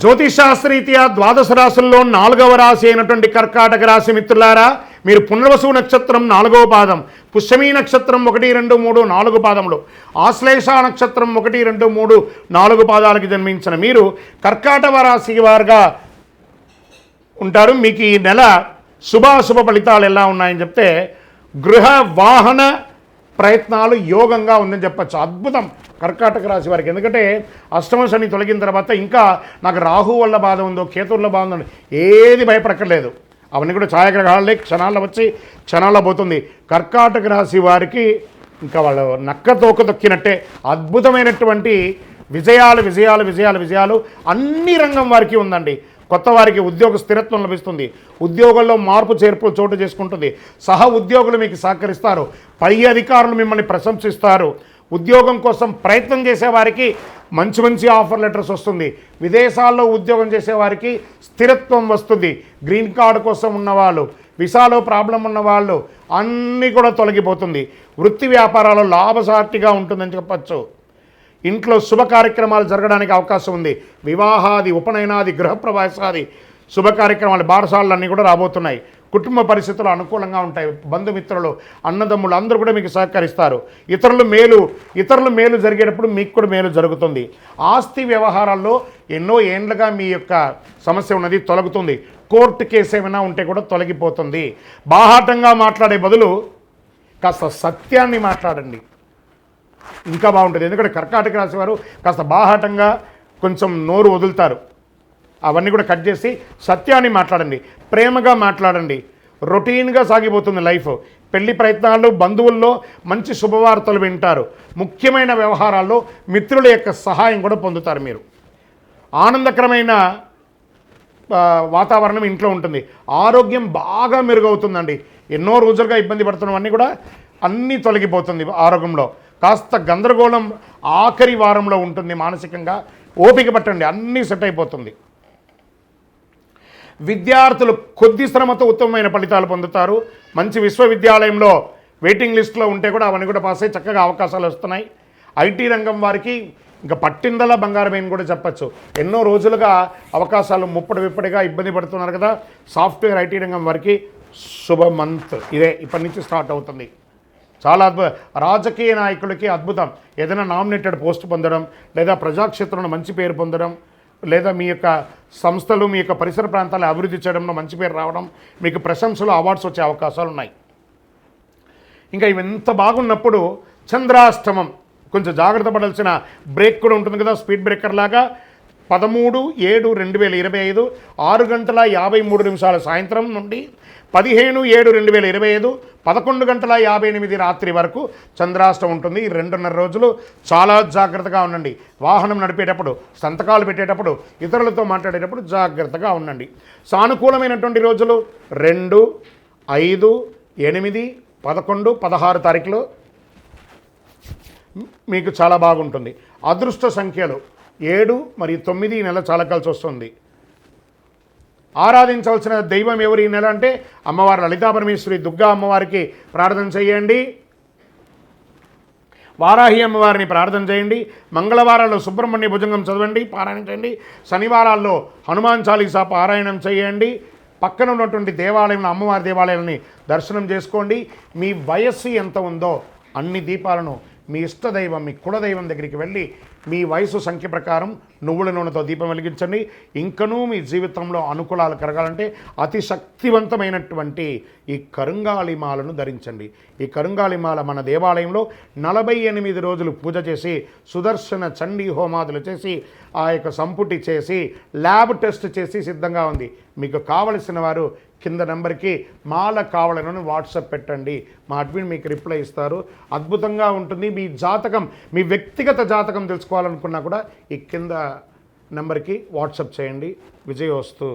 జ్యోతిషాస్త్రీత్యా ద్వాదశ రాశుల్లో నాలుగవ రాశి అయినటువంటి కర్కాటక రాశి మిత్రులారా మీరు పునర్వసు నక్షత్రం నాలుగవ పాదం పుష్యమీ నక్షత్రం ఒకటి రెండు మూడు నాలుగు పాదములు ఆశ్లేష నక్షత్రం ఒకటి రెండు మూడు నాలుగు పాదాలకు జన్మించిన మీరు కర్కాటక రాశి వారుగా ఉంటారు. మీకు ఈ నెల శుభాశుభ ఫలితాలు ఎలా ఉన్నాయని చెప్తే గృహ వాహన ప్రయత్నాలు యోగంగా ఉందని చెప్పచ్చు. అద్భుతం. కర్కాటక రాశి వారికి. ఎందుకంటే అష్టమ శని తొలగిన తర్వాత ఇంకా నాకు రాహు వల్ల బాధ ఉందో కేతువుల బాధ ఉందో ఏది భయపడక్కర్లేదు. అవన్నీ కూడా ఛాయాగ్రహాలే క్షణాల్లో వచ్చి క్షణాల్లో పోతుంది. కర్కాటక రాశి వారికి ఇంకా వాళ్ళు నక్క తోక తొక్కినట్టే అద్భుతమైనటువంటి విజయాలు విజయాలు విజయాలు విజయాలు అన్ని రంగం వారికి ఉందండి. కొత్త వారికి ఉద్యోగ స్థిరత్వం లభిస్తుంది. ఉద్యోగంలో మార్పు చేర్పులు చోటు చేసుకుంటుంది. సహ ఉద్యోగులు మీకు సహకరిస్తారు. పై అధికారులు మిమ్మల్ని ప్రశంసిస్తారు. ఉద్యోగం కోసం ప్రయత్నం చేసేవారికి మంచి మంచి ఆఫర్ లెటర్స్ వస్తుంది. విదేశాల్లో ఉద్యోగం చేసేవారికి స్థిరత్వం వస్తుంది. గ్రీన్ కార్డు కోసం ఉన్నవాళ్ళు విసాలో ప్రాబ్లం ఉన్నవాళ్ళు అన్నీ కూడా తొలగిపోతుంది. వృత్తి వ్యాపారాలు లాభసాటిగా ఉంటుందని చెప్పచ్చు. ఇంట్లో శుభ కార్యక్రమాలు జరగడానికి అవకాశం ఉంది. వివాహాది ఉపనయనాది గృహప్రవేశాది శుభ కార్యక్రమాలు బారసాలు అన్నీ కూడా రాబోతున్నాయి. కుటుంబ పరిస్థితులు అనుకూలంగా ఉంటాయి. బంధుమిత్రులు అన్నదమ్ములు అందరూ కూడా మీకు సహకరిస్తారు. ఇతరులు మేలు ఇతరులు మేలు జరిగేటప్పుడు మీకు కూడా మేలు జరుగుతుంది. ఆస్తి వ్యవహారాల్లో ఎన్నో ఏండ్లుగా మీ యొక్క సమస్య ఉన్నది తొలగుతుంది. కోర్టు కేసు ఏమైనా ఉంటే కూడా తొలగిపోతుంది. బాహాటంగా మాట్లాడే బదులు కాస్త సత్యాన్ని మాట్లాడండి. ఇంకా బాగుంటుంది. ఎందుకంటే కర్కాటక రాశి వారు కాస్త బాహాటంగా కొంచెం నోరు వదులుతారు. అవన్నీ కూడా కట్ చేసి సత్యాన్ని మాట్లాడండి ప్రేమగా మాట్లాడండి. రొటీన్గా సాగిపోతుంది లైఫ్. పెళ్ళి ప్రయత్నాలు బంధువుల్లో మంచి శుభవార్తలు వింటారు. ముఖ్యమైన వ్యవహారాల్లో మిత్రుల యొక్క సహాయం కూడా పొందుతారు మీరు. ఆనందకరమైన వాతావరణం ఇంట్లో ఉంటుంది. ఆరోగ్యం బాగా మెరుగవుతుందండి. ఎన్నో రోజులుగా ఇబ్బంది పడుతున్నవన్నీ కూడా అన్నీ తొలగిపోతుంది ఆరోగ్యంలో. కాస్త గందరగోళం ఆఖరి వారంలో ఉంటుంది మానసికంగా. ఓపిక పట్టండి అన్నీ సెట్ అయిపోతుంది. విద్యార్థులు కొద్ది శ్రమతో ఉత్తమమైన ఫలితాలు పొందుతారు. మంచి విశ్వవిద్యాలయంలో వెయిటింగ్ లిస్ట్లో ఉంటే కూడా అవన్నీ కూడా పాస్ అయ్యి చక్కగా అవకాశాలు వస్తున్నాయి. ఐటీ రంగం వారికి ఇంకా పట్టిందల బంగారమేం కూడా చెప్పచ్చు. ఎన్నో రోజులుగా అవకాశాలు ముప్పటి విప్పటిగా ఇబ్బంది పడుతున్నారు కదా. సాఫ్ట్వేర్ ఐటీ రంగం వారికి శుభ మంత్. ఇదే ఇప్పటి నుంచి స్టార్ట్ అవుతుంది. చాలా అద్భుత రాజకీయ నాయకులకి అద్భుతం. ఏదైనా నామినేటెడ్ పోస్ట్ పొందడం లేదా ప్రజాక్షేత్రంలో మంచి పేరు పొందడం లేదా మీ యొక్క సంస్థలు మీ యొక్క పరిసర ప్రాంతాలను అభివృద్ధి చేయడంలో మంచి పేరు రావడం మీకు ప్రశంసలు అవార్డ్స్ వచ్చే అవకాశాలు ఉన్నాయి. ఇంకా ఇవి ఎంత బాగున్నప్పుడు చంద్రాష్టమం కొంచెం జాగ్రత్త పడాల్సిన బ్రేక్ కూడా ఉంటుంది కదా స్పీడ్ బ్రేకర్ లాగా. పదమూడు ఏడు రెండు వేల ఇరవై ఐదు ఆరు గంటల యాభై మూడు నిమిషాల సాయంత్రం నుండి పదిహేను ఏడు రెండు వేల ఇరవై ఐదు పదకొండు గంటల యాభై ఎనిమిది రాత్రి వరకు చంద్రాష్టం ఉంటుంది. ఈ రెండున్నర రోజులు చాలా జాగ్రత్తగా ఉండండి. వాహనం నడిపేటప్పుడు సంతకాలు పెట్టేటప్పుడు ఇతరులతో మాట్లాడేటప్పుడు జాగ్రత్తగా ఉండండి. సానుకూలమైనటువంటి రోజులు రెండు ఐదు ఎనిమిది పదకొండు పదహారు తారీఖులో మీకు చాలా బాగుంటుంది. అదృష్ట సంఖ్యలు ఏడు మరియు తొమ్మిది ఈ నెల చాలా కలిసి వస్తుంది. ఆరాధించవలసిన దైవం ఎవరు ఈ నెల అంటే అమ్మవారు లలితా పరమేశ్వరి దుర్గా అమ్మవారికి ప్రార్థన చేయండి. వారాహి అమ్మవారిని ప్రార్థన చేయండి. మంగళవారాల్లో సుబ్రహ్మణ్య భుజంగం చదవండి పారాయణం చేయండి. శనివారాల్లో హనుమాన్ చాలీసా పారాయణం చేయండి. పక్కన ఉన్నటువంటి దేవాలయంలో అమ్మవారి దేవాలయాలని దర్శనం చేసుకోండి. మీ వయస్సు ఎంత ఉందో అన్ని దీపాలను మీ ఇష్టదైవం మీ కులదైవం దగ్గరికి వెళ్ళి మీ వయసు సంఖ్య ప్రకారం నువ్వుల నూనెతో దీపం వెలిగించండి. ఇంకనూ మీ జీవితంలో అనుకూలాలు కలగాలంటే అతి శక్తివంతమైనటువంటి ఈ కరుంగాళిమాలను ధరించండి. ఈ కరుంగాళిమాల మన దేవాలయంలో నలభై ఎనిమిది రోజులు పూజ చేసి సుదర్శన చండీ హోమాదులు చేసి ఆ యొక్క సంపుటి చేసి ల్యాబ్ టెస్ట్ చేసి సిద్ధంగా ఉంది. మీకు కావలసిన వారు కింద నెంబర్కి మాల కావాలని వాట్సాప్ పెట్టండి. మా అడ్మిన్ మీకు రిప్లై ఇస్తారు. అద్భుతంగా ఉంటుంది. మీ జాతకం మీ వ్యక్తిగత జాతకం తెలుసుకోవాలనుకున్నా కూడా ఈ కింద నెంబర్కి వాట్సప్ చేయండి. విజయోస్తు